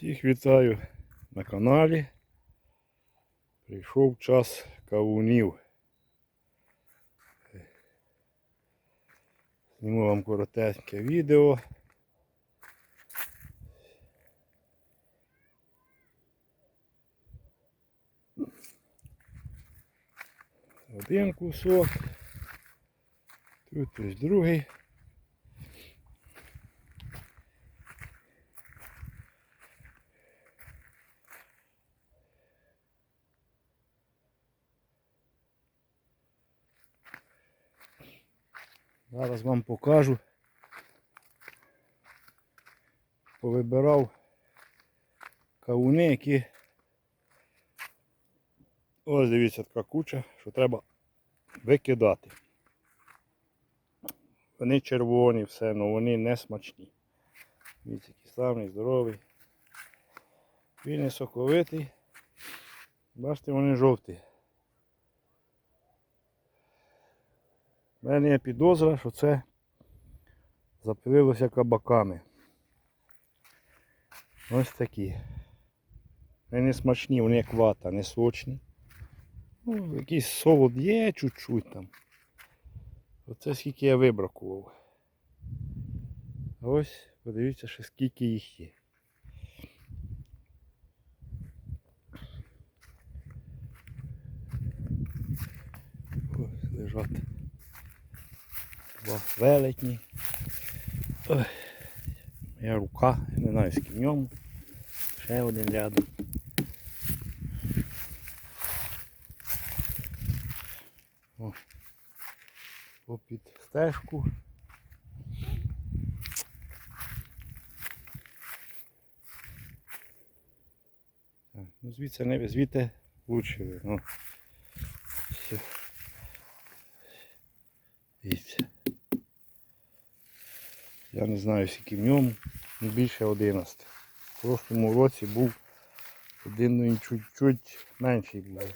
Всіх вітаю на каналі. Прийшов час кавунів. Зніму вам коротеньке відео. Один кусок. Тут ось другий. Зараз вам покажу. Повибирав кавуни, які ось дивіться така куча, що треба викидати. Вони червоні, все, але вони не смачні. Дивіться, який славний, здоровий. Він не соковитий. Бачите, вони жовті. У мене є підозра, що це запилилося кабаками. Ось такі. Вони не смачні, вони як вата, не сочні. Ну, якийсь солод є чуть-чуть там. Оце скільки я вибракував. Ось подивіться, ще скільки їх є. Ось лежать. Два велетні. Ой, моя рука, не знаю в ньому. Ще один рядом. Попід стежку. Ну звідси не звідти лучше видно. Все. Дивіться. Я не знаю скільки в ньому, ну більше 11. В прошлому році був один ну, він чуть-чуть менший був.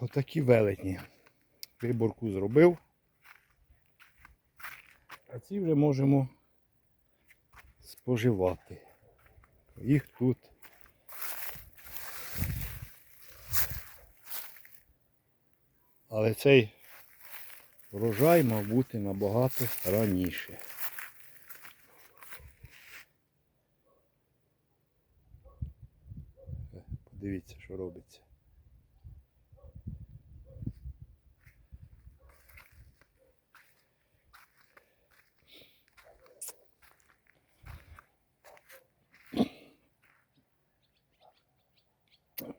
Отакі велетні. Виборку зробив. А ці вже можемо споживати. Їх тут. Але цей врожай мав бути набагато раніше. Подивіться, що робиться.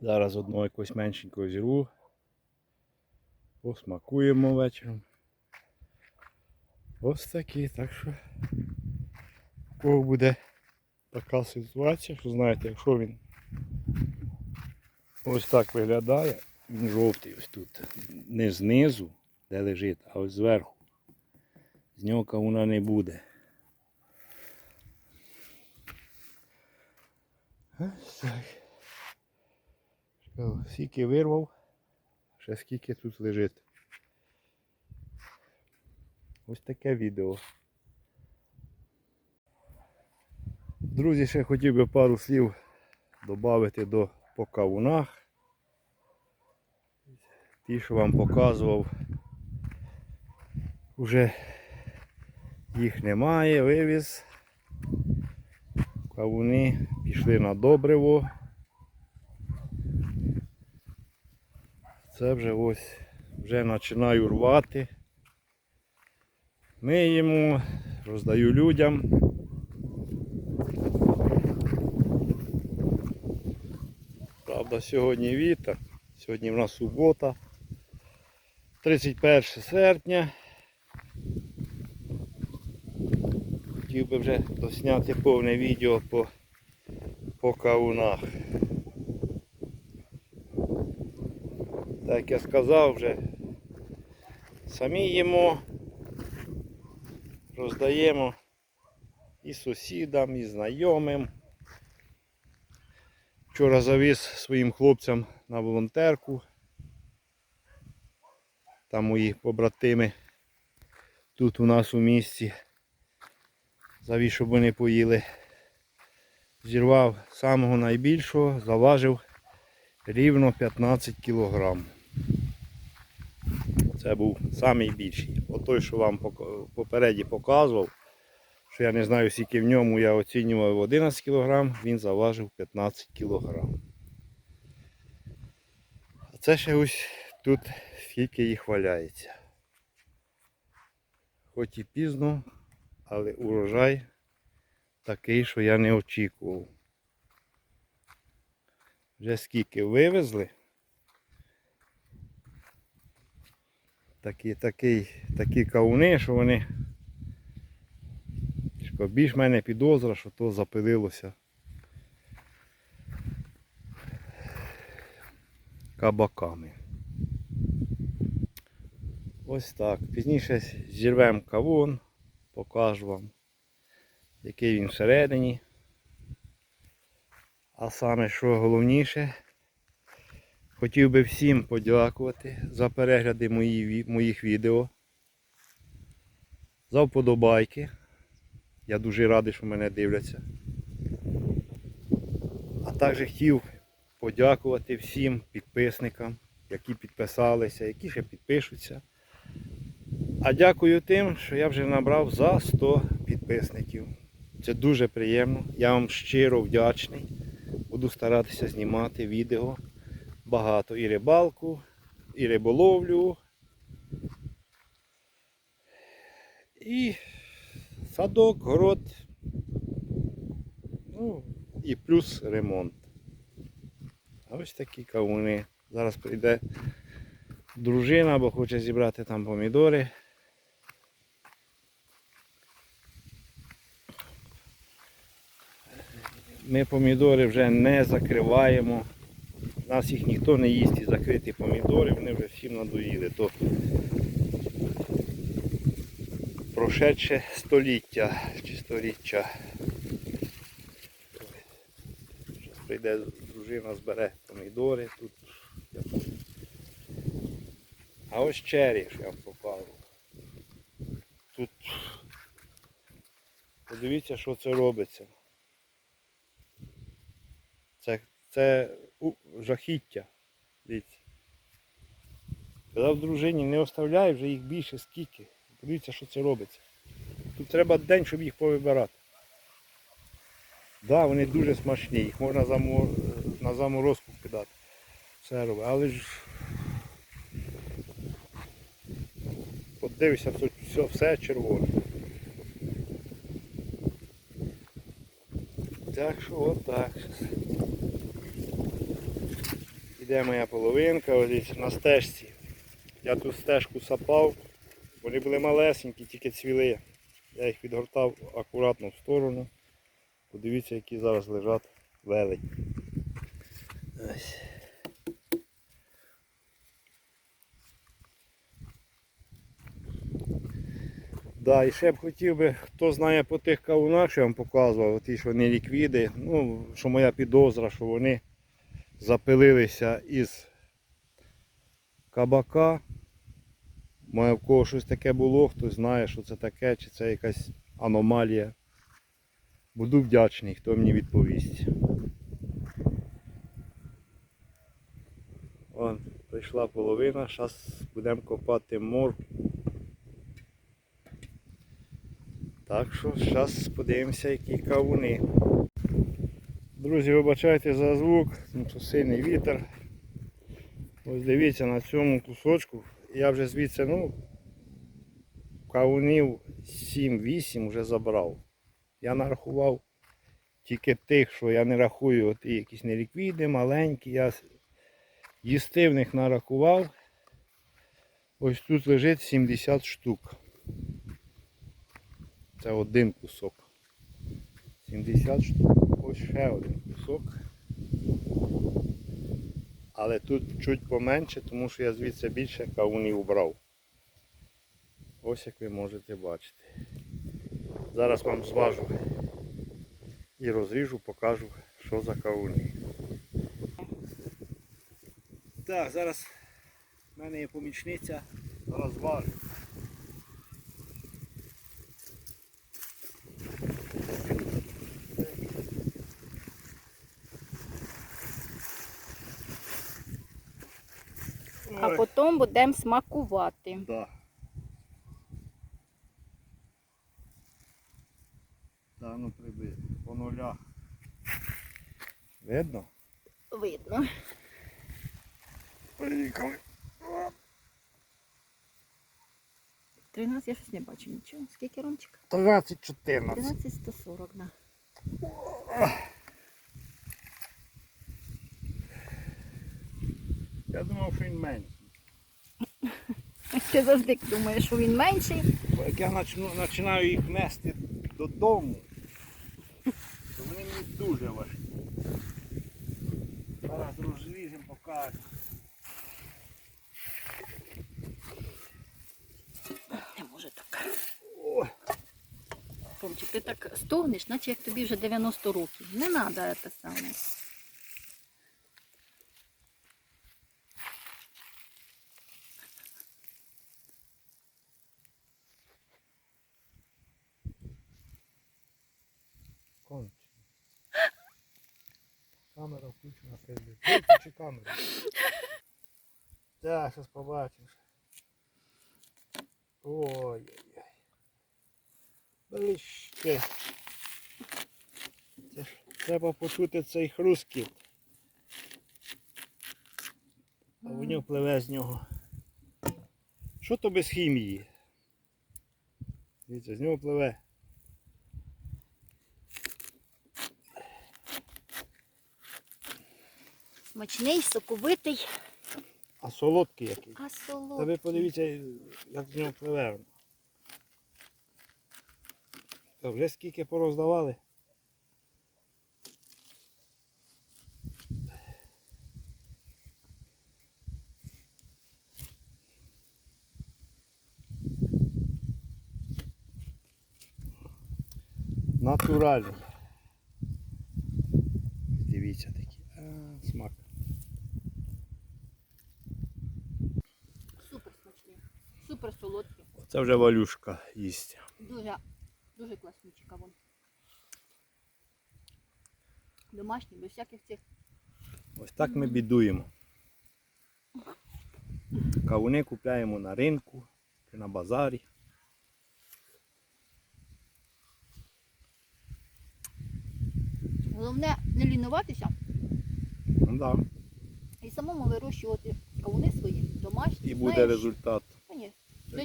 Зараз одного якогось меншенького зірву. Посмакуємо вечором. Ось такі, так що у кого буде така ситуація, що знаєте, якщо він ось так виглядає, він жовтий ось тут. Не знизу, де лежить, а ось зверху. З нього кавуна не буде. Ось так. Скільки вирвав, ще скільки тут лежить. Ось таке відео. Друзі, ще хотів би пару слів додати до по кавунах. Ті, що вам показував, вже їх немає, вивіз. Кавуни пішли на добриво. Це вже ось вже починаю рвати. Миємо, роздаю людям. Правда, сьогодні вітер, сьогодні в нас субота, 31 серпня. Хотів би вже досняти повне відео по, по кавунах. Так як я сказав вже, самі їмо, роздаємо і сусідам, і знайомим. Вчора завіз своїм хлопцям на волонтерку. Там мої побратими тут у нас у місті. завіз, щоб вони поїли. Зірвав самого найбільшого, заважив рівно 15 кілограм. Це був найбільший. Отой, що вам попереді показував, що я не знаю, скільки в ньому я оцінював 11 кг, він заважив 15 кг. А це ще ось тут скільки їх валяється. Хоч і пізно, але урожай такий, що я не очікував. Вже скільки вивезли. Такі, такі, такі кавуни, що вони. Більш мене підозра, що то запилилося. Кабаками. Ось так. Пізніше зірвемо кавун, покажу вам, який він всередині. А саме, що головніше, хотів би всім подякувати за перегляди мої, моїх відео. За вподобайки. Я дуже радий, що мене дивляться. А також хотів подякувати всім підписникам, які підписалися, які ще підпишуться. А дякую тим, що я вже набрав за 100 підписників. Це дуже приємно. Я вам щиро вдячний. Буду старатися знімати відео. Багато і рибалку, і риболовлю. І садок, город. Ну, і плюс ремонт. А ось такі кавуни. Зараз прийде дружина, бо хоче зібрати там помідори. Ми помідори вже не закриваємо. Нас їх ніхто не їсть і закриті помідори, вони вже всім надоїли. То прошедше століття чи сторіччя. Зараз прийде дружина, збере помідори тут. А ось чері, що я вам покажу. Тут подивіться, що це робиться. Це, це жахіття. Дивіться. Казав дружині, не оставляй вже їх більше скільки. Подивіться, що це робиться. Тут треба день, щоб їх повибирати. Так, да, вони дуже смачні, їх можна на заморозку кидати. Все робить. Але ж подивися, все, все, все червоне. Так що отак. Іде моя половинка, ось на стежці. Я ту стежку сапав, вони були малесенькі, тільки цвіли. Я їх відгортав акуратно в сторону. Подивіться, які зараз лежать велені. Ось. Да, і ще б хотів би, хто знає по тих кавунах, що я вам показував, ті, що не ліквіди, ну, що моя підозра, що вони запилилися із кабака. Має в кого щось таке було, хтось знає, що це таке, чи це якась аномалія. Буду вдячний, хто мені відповість. Вон, прийшла половина, зараз будемо копати морку. Так що зараз подивимося, які кавуни. Друзі, вибачайте за звук, тому що сильний вітер. Ось дивіться на цьому кусочку. Я вже звідси, ну, кавунів 7-8 вже забрав. Я нарахував тільки тих, що я не рахую, от і якісь неліквіди, маленькі. Я їстивних нарахував. Ось тут лежить 70 штук. Це один кусок. 70 штук. Ось ще один кусок. Але тут чуть поменше, тому що я звідси більше кавунів брав. Ось як ви можете бачити. Зараз вам зважу і розріжу, покажу, що за кавуни. Так, зараз в мене є помічниця, зараз зважу. Зараз. Потім будемо смакувати. Да. Та ну приби. По нулях. Видно? Видно. Поїхали. 13, я щось не бачу нічого. Скільки ромчик? 13-14. 13 140, да. Я думав, що він менший. Ти завжди думаєш, що він менший. Бо як я починаю їх нести додому, то вони мені дуже важкі. Зараз розріжемо, покажемо. Не може так. Ой, Ромчик, ти так стогнеш, наче як тобі вже 90 років. Не треба це саме. Включена пиздить. Виключи камеру. Так, зараз побачиш. Ой-ой-ой. Ближче. Треба почути цей хрускіт. А в нього пливе з нього. Що то без хімії? Дивіться, з нього пливе. Смачний, соковитий, А солодкий який. а Та ви подивіться, як з нього. Та вже скільки пороздавали. Натуральний. Дивіться такі. А, смак. Супер смачний, супер солодкий. Це вже валюшка їсть. Дуже, дуже класний цікаво. Домашній, без всяких цих. Ось так ми бідуємо. Кавуни купляємо на ринку чи на базарі. Головне не лінуватися Ну, да. і самому вирощувати кавуни свої, домашні. І буде Знаєш, результат.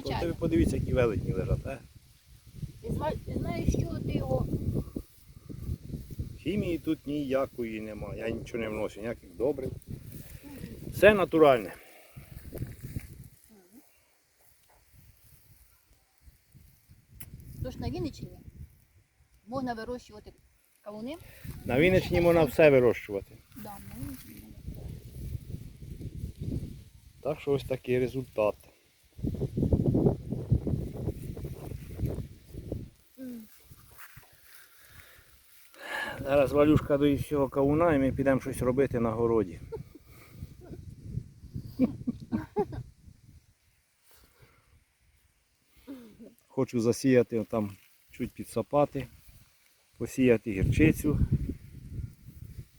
Звичайно. Ви подивіться, які велетні лежать. Е? І зна- знаєш, що ти його Хімії тут ніякої немає. Я нічого не вношу, ніяких добрив. Все натуральне. Тож на Вінниччині можна вирощувати кавуни. На Вінниччині можна все вирощувати. Да, на Вінниччині. Так що ось такий результат. Зараз валюшка доїсть всього кавуна і ми підемо щось робити на городі. Хочу засіяти там чуть підсапати, посіяти гірчицю,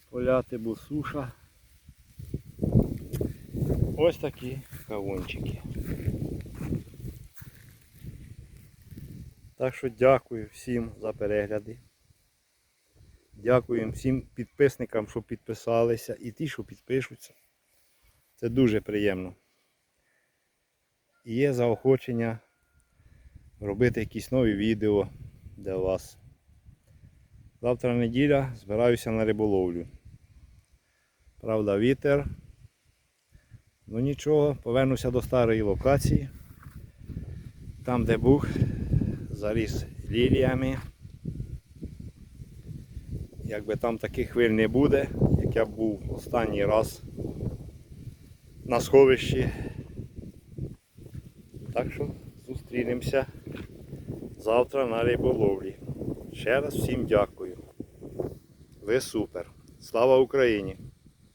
поляти, бо суша. Ось такі кавунчики. Так що дякую всім за перегляди. Дякую всім підписникам, що підписалися, і ті, що підпишуться. Це дуже приємно. І є заохочення робити якісь нові відео для вас. Завтра неділя, збираюся на риболовлю. Правда, вітер. Ну нічого, повернуся до старої локації. Там, де був, заріс ліліями. Якби там таких хвиль не буде, як я був останній раз на сховищі. Так що зустрінемося завтра на риболовлі. Ще раз всім дякую. Ви супер. Слава Україні!